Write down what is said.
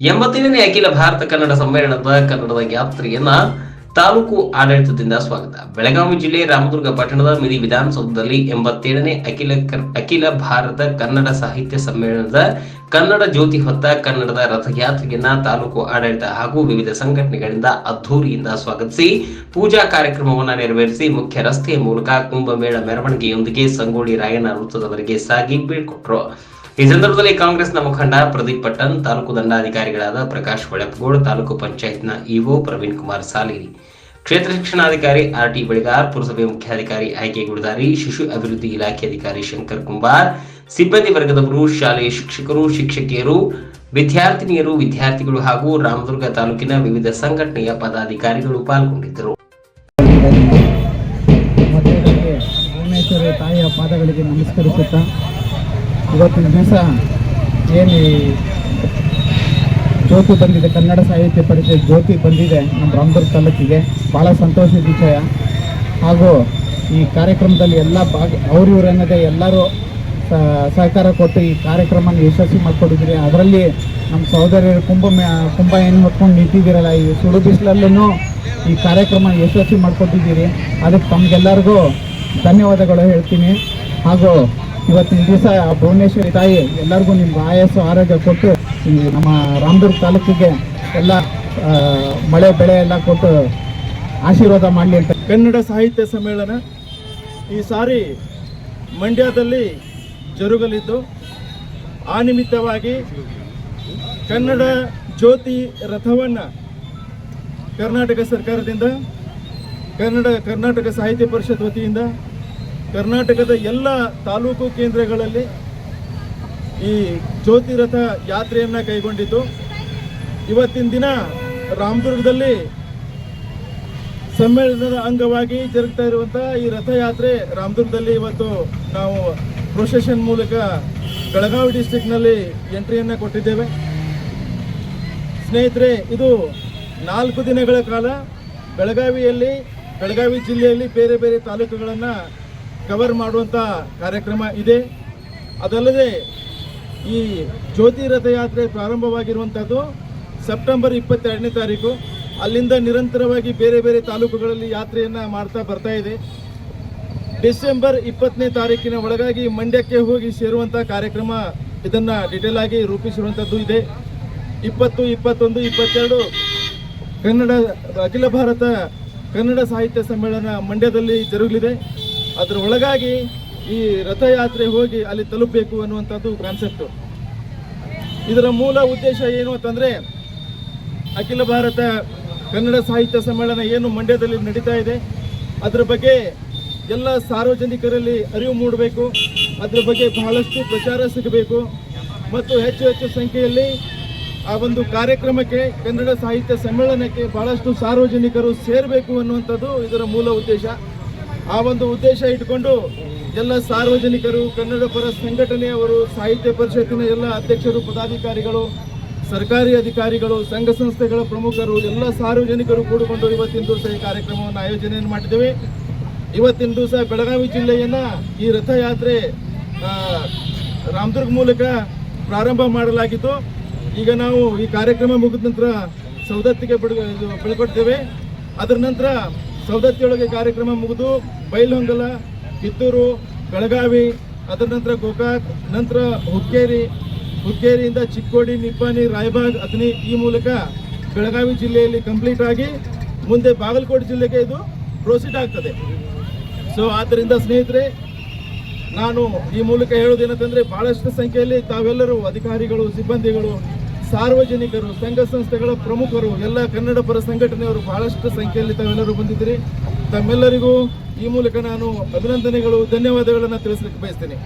ಎಂಬತ್ತೇಳನೇ ಅಖಿಲ ಭಾರತ ಕನ್ನಡ ಸಮ್ಮೇಳನದ ಕನ್ನಡದ ಯಾತ್ರೆಯನ್ನ ತಾಲೂಕು ಆಡಳಿತದಿಂದ ಸ್ವಾಗತ. ಬೆಳಗಾವಿ ಜಿಲ್ಲೆ ರಾಮದುರ್ಗ ಪಟ್ಟಣದ ಮಿನಿ ವಿಧಾನಸೌಧದಲ್ಲಿ ಎಂಬತ್ತೇಳನೇ ಅಖಿಲ ಅಖಿಲ ಭಾರತ ಕನ್ನಡ ಸಾಹಿತ್ಯ ಸಮ್ಮೇಳನದ ಕನ್ನಡ ಜ್ಯೋತಿ ಹೊತ್ತ ಕನ್ನಡದ ರಥಯಾತ್ರೆಯನ್ನ ತಾಲೂಕು ಆಡಳಿತ ಹಾಗೂ ವಿವಿಧ ಸಂಘಟನೆಗಳಿಂದ ಅದ್ಧೂರಿಯಿಂದ ಸ್ವಾಗತಿಸಿ, ಪೂಜಾ ಕಾರ್ಯಕ್ರಮವನ್ನು ನೆರವೇರಿಸಿ, ಮುಖ್ಯ ರಸ್ತೆಯ ಮೂಲಕ ಕುಂಭಮೇಳ ಮೆರವಣಿಗೆಯೊಂದಿಗೆ ಸಂಗೋಳಿ ರಾಯಣ್ಣ ವೃತ್ತದವರೆಗೆ ಸಾಗಿ ಬೀಳ್ಕೊಟ್ರು. ಈ ಸಂದರ್ಭದಲ್ಲಿ ಕಾಂಗ್ರೆಸ್ನ ಮುಖಂಡ ಪ್ರದೀಪ್ ಪಟ್ಟನ್, ತಾಲೂಕು ದಂಡಾಧಿಕಾರಿಗಳಾದ ಪ್ರಕಾಶ್ ಹೊಳೆಪಗೋಡ್ ತಾಲೂಕು ಪಂಚಾಯತ್ನ ಇಒ ಪ್ರವೀಣ್ ಕುಮಾರ್ ಸಾಲಿರಿ. ಕ್ಷೇತ್ರ ಶಿಕ್ಷಣಾಧಿಕಾರಿ ಆರ್ ಟಿ ಬಳಿಗಾರ್, ಪುರಸಭೆ ಮುಖ್ಯಾಧಿಕಾರಿ ಆಯ್ಕೆ ಗುಡದಾರಿ, ಶಿಶು ಅಭಿವೃದ್ಧಿ ಇಲಾಖೆ ಅಧಿಕಾರಿ ಶಂಕರ್ ಕುಂಬಾರ್, ಸಿಬ್ಬಂದಿ ವರ್ಗದವರು, ಶಾಲೆಯ ಶಿಕ್ಷಕರು, ಶಿಕ್ಷಕಿಯರು, ವಿದ್ಯಾರ್ಥಿನಿಯರು, ವಿದ್ಯಾರ್ಥಿಗಳು ಹಾಗೂ ರಾಮದುರ್ಗ ತಾಲೂಕಿನ ವಿವಿಧ ಸಂಘಟನೆಯ ಪದಾಧಿಕಾರಿಗಳು ಪಾಲ್ಗೊಂಡಿದ್ದರು. ತಾಯಿಯ ಪಾದಗಳಿಗೆ ನಮಸ್ಕರಿಸುತ್ತಾ ಇವತ್ತಿನ ದಿವಸ ಏನು ಜ್ಯೋತಿ ಬಂದಿದೆ, ಕನ್ನಡ ಸಾಹಿತ್ಯ ಪರಿಷತ್ ಜ್ಯೋತಿ ಬಂದಿದೆ ನಮ್ಮ ರಾಮದುರ್ಗ ತಾಲೂಕಿಗೆ. ಭಾಳ ಸಂತೋಷದ ವಿಷಯ. ಹಾಗೂ ಈ ಕಾರ್ಯಕ್ರಮದಲ್ಲಿ ಎಲ್ಲ ಭಾಗ ಅವ್ರು ಎಲ್ಲರೂ ಸಹಕಾರ ಕೊಟ್ಟು ಈ ಕಾರ್ಯಕ್ರಮನ ಯಶಸ್ವಿ ಮಾಡಿಕೊಟ್ಟಿದ್ದೀರಿ. ಅದರಲ್ಲಿ ನಮ್ಮ ಸಹೋದರಿಯರು ಕುಂಭ ಕುಂಭ ಏನು ಮಾಡ್ಕೊಂಡು ನಿಂತಿದ್ದೀರಲ್ಲ, ಈ ಸುಳು ಬಿಸಿಲಲ್ಲೂ ಈ ಕಾರ್ಯಕ್ರಮ ಯಶಸ್ವಿ ಮಾಡಿಕೊಟ್ಟಿದ್ದೀರಿ. ಅದಕ್ಕೆ ತಮಗೆಲ್ಲರಿಗೂ ಧನ್ಯವಾದಗಳು ಹೇಳ್ತೀನಿ. ಹಾಗೂ ಇವತ್ತಿನ ದಿವಸ ಭುವನೇಶ್ವರಿ ತಾಯಿ ಎಲ್ಲರಿಗೂ ನಿಮ್ಗೆ ಆಯಸ್ಸು, ಆರೋಗ್ಯ ಕೊಟ್ಟು ನಮ್ಮ ರಾಮದುರ್ಗ ತಾಲೂಕಿಗೆ ಎಲ್ಲ ಮಳೆ, ಬೆಳೆ ಎಲ್ಲ ಕೊಟ್ಟು ಆಶೀರ್ವಾದ ಮಾಡಲಿ ಅಂತ. ಕನ್ನಡ ಸಾಹಿತ್ಯ ಸಮ್ಮೇಳನ ಈ ಸಾರಿ ಮಂಡ್ಯದಲ್ಲಿ ಜರುಗಲಿದ್ದು. ಆ ನಿಮಿತ್ತವಾಗಿ ಕನ್ನಡ ಜ್ಯೋತಿ ರಥವನ್ನು ಕರ್ನಾಟಕ ಸರ್ಕಾರದಿಂದ, ಕನ್ನಡ, ಕರ್ನಾಟಕ ಸಾಹಿತ್ಯ ಪರಿಷತ್ ವತಿಯಿಂದ ಕರ್ನಾಟಕದ ಎಲ್ಲ ತಾಲೂಕು ಕೇಂದ್ರಗಳಲ್ಲಿ ಈ ಜ್ಯೋತಿರಥ ಯಾತ್ರೆಯನ್ನು ಕೈಗೊಂಡಿದ್ದು. ಇವತ್ತಿನ ದಿನ ರಾಮದುರ್ಗದಲ್ಲಿ ಸಮ್ಮೇಳನದ ಅಂಗವಾಗಿ ಜರುಗ್ತಾ ಇರುವಂತಹ ಈ ರಥಯಾತ್ರೆ ರಾಮದುರ್ಗದಲ್ಲಿ ಇವತ್ತು ನಾವು ಪ್ರೊಸೆಷನ್ ಮೂಲಕ ಬೆಳಗಾವಿ ಡಿಸ್ಟಿಕ್ನಲ್ಲಿ ಎಂಟ್ರಿಯನ್ನು ಕೊಟ್ಟಿದ್ದೇವೆ. ಸ್ನೇಹಿತರೆ, ಇದು ನಾಲ್ಕು ದಿನಗಳ ಕಾಲ ಬೆಳಗಾವಿಯಲ್ಲಿ, ಬೆಳಗಾವಿ ಜಿಲ್ಲೆಯಲ್ಲಿ ಬೇರೆ ಬೇರೆ ತಾಲೂಕುಗಳನ್ನು ಕವರ್ ಮಾಡುವಂಥ ಕಾರ್ಯಕ್ರಮ ಇದೆ. ಅದಲ್ಲದೆ ಈ ಜ್ಯೋತಿ ರಥಯಾತ್ರೆ ಪ್ರಾರಂಭವಾಗಿರುವಂಥದ್ದು ಸೆಪ್ಟೆಂಬರ್ ಇಪ್ಪತ್ತೆರಡನೇ ತಾರೀಕು. ಅಲ್ಲಿಂದ ನಿರಂತರವಾಗಿ ಬೇರೆ ಬೇರೆ ತಾಲೂಕುಗಳಲ್ಲಿ ಯಾತ್ರೆಯನ್ನು ಮಾಡ್ತಾ ಬರ್ತಾ ಇದೆ. ಡಿಸೆಂಬರ್ ಇಪ್ಪತ್ತನೇ ತಾರೀಕಿನ ಒಳಗಾಗಿ ಮಂಡ್ಯಕ್ಕೆ ಹೋಗಿ ಸೇರುವಂಥ ಕಾರ್ಯಕ್ರಮ ಇದನ್ನು ಡಿಟೇಲ್ ಆಗಿ ರೂಪಿಸಿರುವಂಥದ್ದು ಇದೆ. ಇಪ್ಪತ್ತು, ಇಪ್ಪತ್ತೊಂದು, ಇಪ್ಪತ್ತೆರಡು ಕನ್ನಡ, ಅಖಿಲ ಭಾರತ ಕನ್ನಡ ಸಾಹಿತ್ಯ ಸಮ್ಮೇಳನ ಮಂಡ್ಯದಲ್ಲಿ ಜರುಗಲಿದೆ. ಅದರ ಒಳಗಾಗಿ ಈ ರಥಯಾತ್ರೆ ಹೋಗಿ ಅಲ್ಲಿ ತಲುಪಬೇಕು ಅನ್ನುವಂಥದ್ದು ಕಾನ್ಸೆಪ್ಟು ಇದರ ಮೂಲ ಉದ್ದೇಶ ಏನು ಅಂತಂದರೆ ಅಖಿಲ ಭಾರತ ಕನ್ನಡ ಸಾಹಿತ್ಯ ಸಮ್ಮೇಳನ ಏನು ಮಂಡ್ಯದಲ್ಲಿ ನಡೀತಾ ಇದೆ, ಅದರ ಬಗ್ಗೆ ಎಲ್ಲ ಸಾರ್ವಜನಿಕರಲ್ಲಿ ಅರಿವು ಮೂಡಬೇಕು, ಅದರ ಬಗ್ಗೆ ಬಹಳಷ್ಟು ಪ್ರಚಾರ ಸಿಗಬೇಕು ಮತ್ತು ಹೆಚ್ಚು ಹೆಚ್ಚು ಸಂಖ್ಯೆಯಲ್ಲಿ ಆ ಒಂದು ಕಾರ್ಯಕ್ರಮಕ್ಕೆ, ಕನ್ನಡ ಸಾಹಿತ್ಯ ಸಮ್ಮೇಳನಕ್ಕೆ ಬಹಳಷ್ಟು ಸಾರ್ವಜನಿಕರು ಸೇರಬೇಕು ಅನ್ನುವಂಥದ್ದು ಇದರ ಮೂಲ ಉದ್ದೇಶ. ಆ ಒಂದು ಉದ್ದೇಶ ಇಟ್ಕೊಂಡು ಎಲ್ಲ ಸಾರ್ವಜನಿಕರು, ಕನ್ನಡ ಪರ ಸಂಘಟನೆಯವರು ಸಾಹಿತ್ಯ ಪರಿಷತ್ತಿನ ಎಲ್ಲ ಅಧ್ಯಕ್ಷರು, ಪದಾಧಿಕಾರಿಗಳು, ಸರ್ಕಾರಿ ಅಧಿಕಾರಿಗಳು, ಸಂಘ ಸಂಸ್ಥೆಗಳ ಪ್ರಮುಖರು, ಎಲ್ಲ ಸಾರ್ವಜನಿಕರು ಕೂಡಿಕೊಂಡು ಇವತ್ತಿನ ದಿವಸ ಈ ಕಾರ್ಯಕ್ರಮವನ್ನು ಆಯೋಜನೆಯನ್ನು ಮಾಡಿದ್ದೇವೆ. ಇವತ್ತಿನ ದಿವಸ ಬೆಳಗಾವಿ ಜಿಲ್ಲೆಯನ್ನ ಈ ರಥಯಾತ್ರೆ ರಾಮದುರ್ಗ ಮೂಲಕ ಪ್ರಾರಂಭ ಮಾಡಲಾಗಿತ್ತು. ಈಗ ನಾವು ಈ ಕಾರ್ಯಕ್ರಮ ಮುಗಿದ ನಂತರ ಸೌದತ್ತಿಗೆ ಬಿಡು, ಇದು ಬಿಳ್ಕೊಡ್ತೇವೆ ಅದರ ನಂತರ ಸೌದತ್ತಿಯೊಳಗೆ ಕಾರ್ಯಕ್ರಮ ಮುಗಿದು ಬೈಲಹೊಂಗಲ, ಕಿತ್ತೂರು, ಬೆಳಗಾವಿ, ಅದರ ನಂತರ ಗೋಕಾಕ್, ನಂತರ ಹುಕ್ಕೇರಿ, ಹುಕ್ಕೇರಿಯಿಂದ ಚಿಕ್ಕೋಡಿ ನಿಪ್ಪಾನಿ ರಾಯಬಾಗ್ ಅಥನಿ ಈ ಮೂಲಕ ಬೆಳಗಾವಿ ಜಿಲ್ಲೆಯಲ್ಲಿ ಕಂಪ್ಲೀಟ್ ಆಗಿ ಮುಂದೆ ಬಾಗಲಕೋಟೆ ಜಿಲ್ಲೆಗೆ ಇದು ಪ್ರೊಸೀಡ್ ಆಗ್ತದೆ. ಸೊ ಆದ್ದರಿಂದ ಸ್ನೇಹಿತರೆ, ನಾನು ಈ ಮೂಲಕ ಹೇಳೋದೇನಂತಂದರೆ ಭಾಳಷ್ಟು ಸಂಖ್ಯೆಯಲ್ಲಿ ತಾವೆಲ್ಲರೂ ಅಧಿಕಾರಿಗಳು, ಸಿಬ್ಬಂದಿಗಳು ಸಾರ್ವಜನಿಕರು, ಸಂಘ ಸಂಸ್ಥೆಗಳ ಪ್ರಮುಖರು, ಎಲ್ಲ ಕನ್ನಡ ಪರ ಸಂಘಟನೆಯವರು ಬಹಳಷ್ಟು ಸಂಖ್ಯೆಯಲ್ಲಿ ತಾವೆಲ್ಲರೂ ಬಂದಿದ್ದೀರಿ. ತಮ್ಮೆಲ್ಲರಿಗೂ ಈ ಮೂಲಕ ನಾನು ಅಭಿನಂದನೆಗಳು, ಧನ್ಯವಾದಗಳನ್ನು ತಿಳಿಸಲಿಕ್ಕೆ ಬಯಸ್ತೇನೆ.